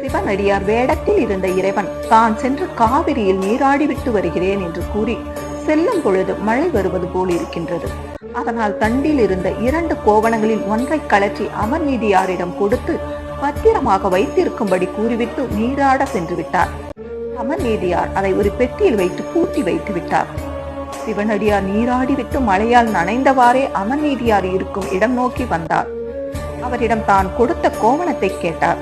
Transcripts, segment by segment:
சிவனடியார் வேடத்தில் இருந்த இறைவன் தான் சென்று காவிரியில் நீராடிவிட்டு வருகிறேன் என்று கூறி செல்லும் பொழுது மழை வருவது போல் இருக்கின்றது. அதனால் தண்டில் இருந்த இரண்டு கோவணங்களில் ஒன்றை கழற்றி அமர்நீதியாரிடம் கொடுத்து பத்திரமாக வைத்திருக்கும்படி கூறிவிட்டு நீராட சென்று விட்டார். அமர்நீதியார் அதை ஒரு பெட்டியில் வைத்து பூட்டி வைத்து விட்டார். சிவனடியார் நீராடிவிட்டு மழையால் நனைந்தவாறே அமர்நீதியார் இருக்கும் இடம் நோக்கி வந்தார். அவரிடம் தான் கொடுத்த கோவணத்தை கேட்டார்.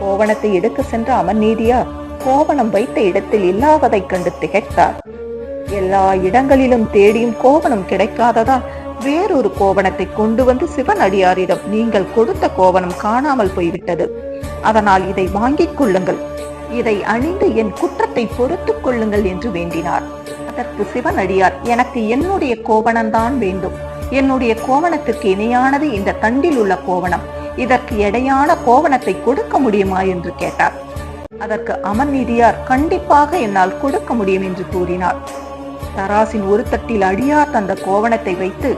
கோவணத்தை எடுக்க சென்ற அமர்நீதியார் கோவணம் வைத்த இடத்தில் இல்லாததைக் கண்டு திகைத்தார். எல்லா இடங்களிலும் தேடியும் கோவணம் கிடைக்காததால் வேறொரு கோவணத்தை கொண்டு வந்து சிவன் அடியாரிடம் நீங்கள் கொடுத்த கோவணம் காணாமல் போய்விட்டது. அதனால் இதை வாங்கிக் கொள்ளுங்கள். இதை அணிந்து என் குற்றத்தை பொறுத்துக் கொள்ளுங்கள் என்று வேண்டினார். அதற்கு சிவன் அடியார் எனக்கு என்னுடைய கோவணம்தான் வேண்டும். என்னுடைய கோவணத்திற்கு இணையானது இந்த தண்டில் உள்ள கோவணம். இதற்கு எடையான கோவணத்தை கொடுக்க முடியுமா என்று கேட்டார். அதற்கு அமர்நீதியார் கண்டிப்பாக என்னால் கொடுக்க முடியும் என்று கூறினார். தராசின் ஒரு தட்டில் அடியார் தந்த கோவணத்தை வைத்து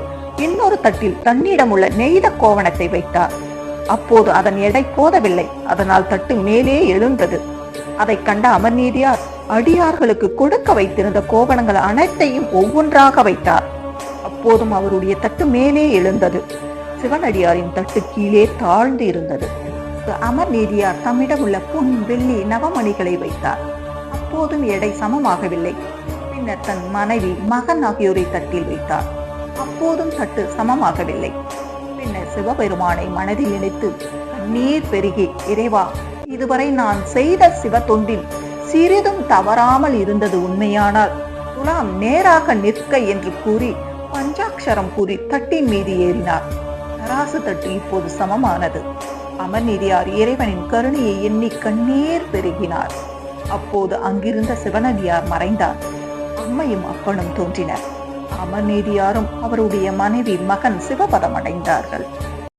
இன்னொரு தட்டில் தன்னிடம் உள்ள நெய்த கோவணத்தை வைத்தார். அப்போது அதன் எடை போதவில்லை. அதனால் தட்டு மேலே எழுந்தது. அதை கண்ட அமர்நீதியார் அடியார்களுக்கு கொடுக்க வைத்திருந்த கோவணங்கள் அனைத்தையும் ஒவ்வொன்றாக வைத்தார். அப்போதும் அவருடைய தட்டு மேலே எழுந்தது. சிவனடியாரின் தட்டு கீழே தாழ்ந்து இருந்தது. அமர்நீதியார் தம்மிடம் உள்ள பொன் வெள்ளி நவமணிகளை வைத்தார். அப்போதும் எடை சமமாகவில்லை. பின்னர் தன் மனைவி மகன் ஆகியோரை தட்டில் வைத்தார். அப்போதும் தட்டு சமமாகவில்லை. பின்னர் சிவபெருமானை மனதில் நினைத்து நீர் பெருகி இறைவா இதுவரை நான் செய்த சிவ தொண்டில் சிறிதும் தவறாமல் இருந்தது உண்மையானால் துலாம் நேராக நிற்க என்று கூறி பஞ்சாட்சரம் கூறி தட்டின் மீது ஏறினார். தராசு தட்டு இப்போது சமமானது. அமர்நீதியார் இறைவனின் கருணையை எண்ணி கண்ணீர் பெருகினார். அப்போது அங்கிருந்த சிவனடியார் மறைந்தார். அம்மையும் அப்பனும் தோன்றினர். அமர்நீதியாரும் அவருடைய மனைவி மகன் சிவபதம் அடைந்தார்கள்